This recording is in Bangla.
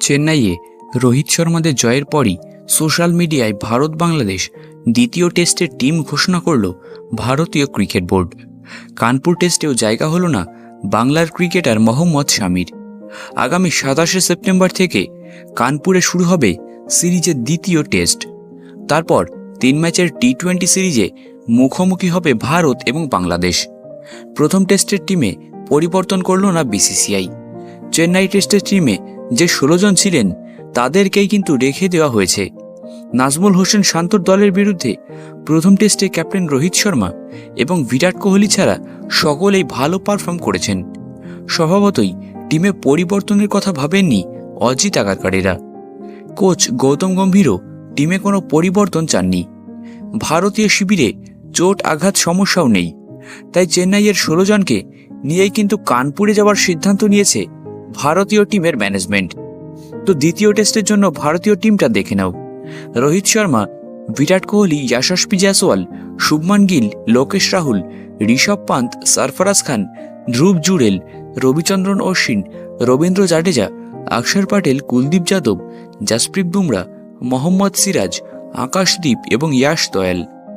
চেন্নাইয়ে রোহিত শর্মাদের জয়ের পরই সোশ্যাল মিডিয়ায় ভারত বাংলাদেশ দ্বিতীয় টেস্টের টিম ঘোষণা করল ভারতীয় ক্রিকেট বোর্ড। কানপুর টেস্টেও জায়গা হলো না বাংলার ক্রিকেটার মোহাম্মদ শামির। আগামী সাতাশে সেপ্টেম্বর থেকে কানপুরে শুরু হবে সিরিজের দ্বিতীয় টেস্ট। তারপর তিন ম্যাচের টি টোয়েন্টি সিরিজে মুখোমুখি হবে ভারত এবং বাংলাদেশ। প্রথম টেস্টের টিমে পরিবর্তন করল না বিসিসিআই। চেন্নাই টেস্টের টিমে যে ষোলো জন ছিলেন, তাদেরকেই কিন্তু রেখে দেওয়া হয়েছে। নাজমুল হোসেন শান্তর দলের বিরুদ্ধে প্রথম টেস্টে ক্যাপ্টেন রোহিত শর্মা এবং বিরাট কোহলি ছাড়া সকলেই ভালো পারফর্ম করেছেন। স্বভাবতই টিমে পরিবর্তনের কথা ভাবেননি অজিত আগারকারেরা। কোচ গৌতম গম্ভীরও টিমে কোনো পরিবর্তন চাননি। ভারতীয় শিবিরে চোট আঘাত সমস্যাও নেই। তাই চেন্নাইয়ের ষোলো জনকে নিয়েই কিন্তু কানপুরে যাওয়ার সিদ্ধান্ত নিয়েছে ভারতীয় টিমের ম্যানেজমেন্ট তো দ্বিতীয় টেস্টের জন্য ভারতীয় টিমটা দেখে নাও। রোহিত শর্মা, বিরাট কোহলি, যশস্বী জয়সওয়াল, শুভমান গিল, লোকেশ রাহুল, ঋষভ পান্ত, সরফরাজ খান, ধ্রুব জুড়েল, রবিচন্দ্রন অশ্বিন, রবীন্দ্র জাডেজা, অক্ষর প্যাটেল কুলদীপ যাদব, জাসপ্রীত বুমরা, মোহাম্মদ সিরাজ, আকাশদীপ এবং ইয়াশ দয়াল।